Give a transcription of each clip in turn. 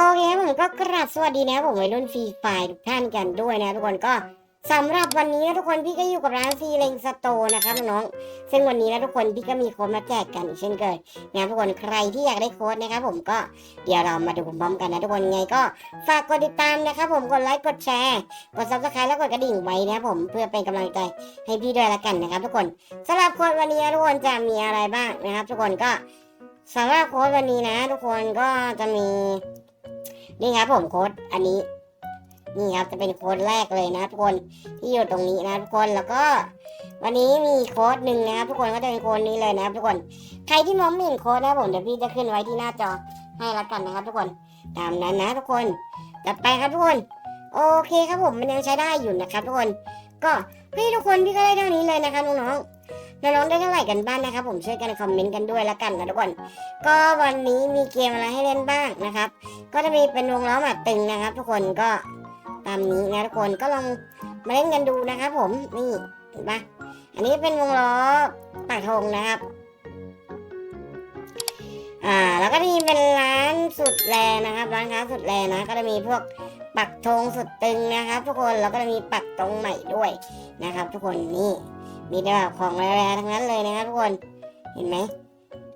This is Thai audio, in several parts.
อเคผมก็กราบสวัสดีนะผมวัยรุ่นฟรีไฟทุกท่านกันด้วยนะทุกคนก็สำหรับวันนี้นะทุกคนพี่ก็อยู่กับร้านซีเลงสโตนะครับน้องๆซึ่งวันนี้นะทุกคนพี่ก็มีโค้ดมาแจกกันอีกเช่นเคยนะทุกคนใครที่อยากได้โค้ดนะครับผมก็เดี๋ยวเรามาดูพร้อมกันนะทุกคนไงก็ฝากกดติดตามนะครับผมกดไลค์กดแชร์กดซับสไครต์แล้วกดกระดิ่งไว้นะผมเพื่อเป็นกำลังใจให้พี่ด้วยละกันนะครับทุกคนสำหรับโค้ดวันนี้นะทุกคนจะมีอะไรบ้างนะครับ ทุกคนก็สำหรับโค้ดวันนี้นะ ทุกคนก็จะมี นี่ครับผมโค้ดอันนี้ นี่ครับจะเป็นโค้ดแรกเลยนะทุกคนที่อยู่ตรงนี้นะทุกคนแล้วก็วันนี้มีโค้ดหนึ่งนะครับทุกคนก็จะเป็นโค้ดนี้เลยนะครับทุกคนใครที่มองไม่เห็นโค้ดนะผมเดี๋ยวพี่จะขึ้นไว้ที่หน้าจอให้ละกันนะครับ ทุกคนตามนั้นนะทุกคนจัดไปครับทุกคน โอเคครับผมมันยังใช้ได้อยู่นะครับ ทุกคน ก็พี่ทุกคนพี่ก็ได้เท่านี้เลยนะครับน้องๆ น้องๆได้เท่าไหร่กันบ้างนะครับ ผมช่วยกันคอมเมนต์กันด้วยละกันนะทุกคนก็วันนี้มีเกมอะไรให้เล่นบ้างนะครับ ก็จะมีเป็นวงล้อหมัดตึงนะครับ ทุกคนก็ตามนี้นะทุกคนก็ลองมาเล่นกันดูนะครับ ผมนี่เห็นปะอันนี้เป็นวงล้อปากธงนะครับอ่าแล้วก็มีเป็นร้านสุดแลนะครับ ร้านค้าสุดแลนะ ก็จะมีพวกปักธงสุดตึงนะครับ ทุกคนแล้วก็จะมีปักตรงใหม่ด้วยนะครับ ทุกคนนี่ มีแต่แบบของแรงๆทั้งนั้นเลยนะครับทุกคนเห็นไหม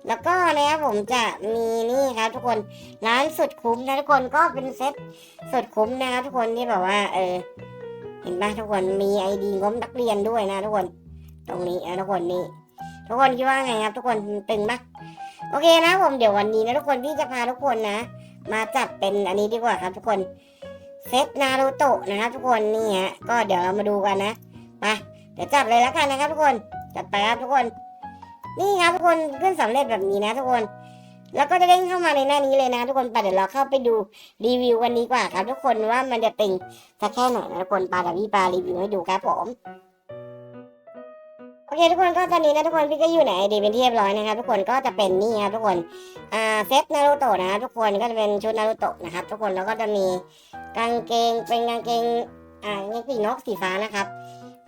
แล้วก็นะครับผมจะมีนี่ครับทุกคนร้านสุดคุ้มนะทุกคนก็เป็นเซ็ตสุดคุ้มนะครับทุกคนที่แบบว่า เออ เห็นปะทุกคนมีไอดีงบนักเรียนด้วยนะทุกคน ตรงนี้นะทุกคนนี่ทุกคนคิดว่าไงครับ ทุกคนตึงปะโอเคนะผมเดี๋ยววันนี้นะทุกคนพี่จะพาทุกคนนะ มาจัดเป็นอันนี้ดีกว่าครับ ทุกคนเซตนารูโตะนะครับ ทุกคนนี่ฮะก็เดี๋ยวเรามาดูกันนะไป เดี๋ยวจัดเลยแล้วกันนะครับทุกคนจัดไปครับทุกคน นี่ครับทุกคนขึ้นสำเร็จแบบนี้นะทุกคน แล้วก็จะเด้งเข้ามาในหน้านี้เลยนะทุกคนไปเดี๋ยวเราเข้าไปดูรีวิวกันดีกว่าครับ ทุกคนว่ามันจะตึงสักแค่ไหนนะทุกคนปลาดับพี่ปลารีวิวให้ดูครับผมโอเคทุกคนก็ตอนนี้นะทุกคนพี่ก็อยู่ในไอดีเป็นที่เรียบร้อยนะครับทุกคนก็จะเป็นนี่ครับทุกคนอ่าเซตนารูโตะนะครับทุกคนก็จะเป็นชุดนารูโตะนะครับทุกคนแล้วก็จะมีกางเกงเป็นกางเกงอ่ากางเกงปีนกสีฟ้านะครับ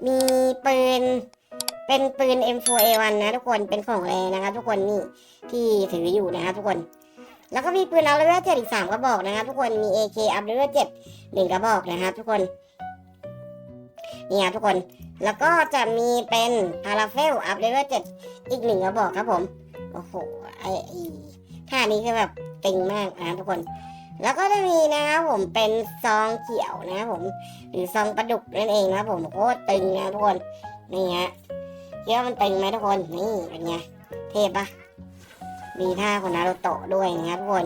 มีปืน เป็นปืน M4A1 นะทุกคนเป็นของแรงนะครับทุกคนนี่ที่ถืออยู่นะครับทุกคน แล้วก็มีปืนอัพเลเวลเจ็ดอีกสามกระบอกนะครับทุกคนมี AK อัพเลเวลเจ็ดหนึ่งกระบอกนะครับทุกคนนี่ครับทุกคนแล้วก็จะมีเป็นพาราเฟลอัพเลเวลเจ็ดอีกหนึ่งกระบอกครับผม โอ้โหไอ้ท่านี้คือแบบตึงมากนะทุกคน แล้วก็จะมีนะครับผมเป็นซองเขียวนะครับผมหรือซองปลาดุกนั่นเองนะครับผมโคตรตึงนะทุกคนนี่ฮะคิดว่ามันตึงไหมทุกคนนี่เป็นไงเท่ปะมีท่าของนารูโตะด้วยนะครับทุกคน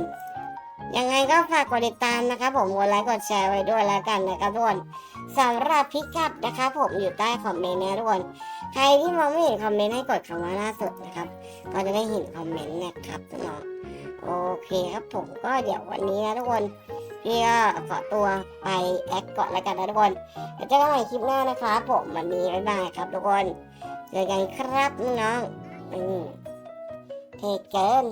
ยังไงก็ฝากกดติดตามนะครับผมกดไลค์กดแชร์ไว้ด้วยแล้วกันนะครับทุกคนสำหรับพิกัดนะครับผมอยู่ใต้คอมเมนต์นะทุกคนใครที่มองไม่เห็นคอมเมนต์ให้กดคำว่าล่าสุดนะครับก็จะได้เห็นคอมเมนต์นะครับน้อง โอเคครับผมก็เดี๋ยววันนี้นะทุกคนพี่ก็ขอตัวไปแอคก่อนแล้วกันนะทุกคนเดี๋ยวเจอกันใหม่คลิปหน้านะครับผมวันนี้บ๊ายบายครับทุกคนเจอกันครับน้องๆอืมเทเกิน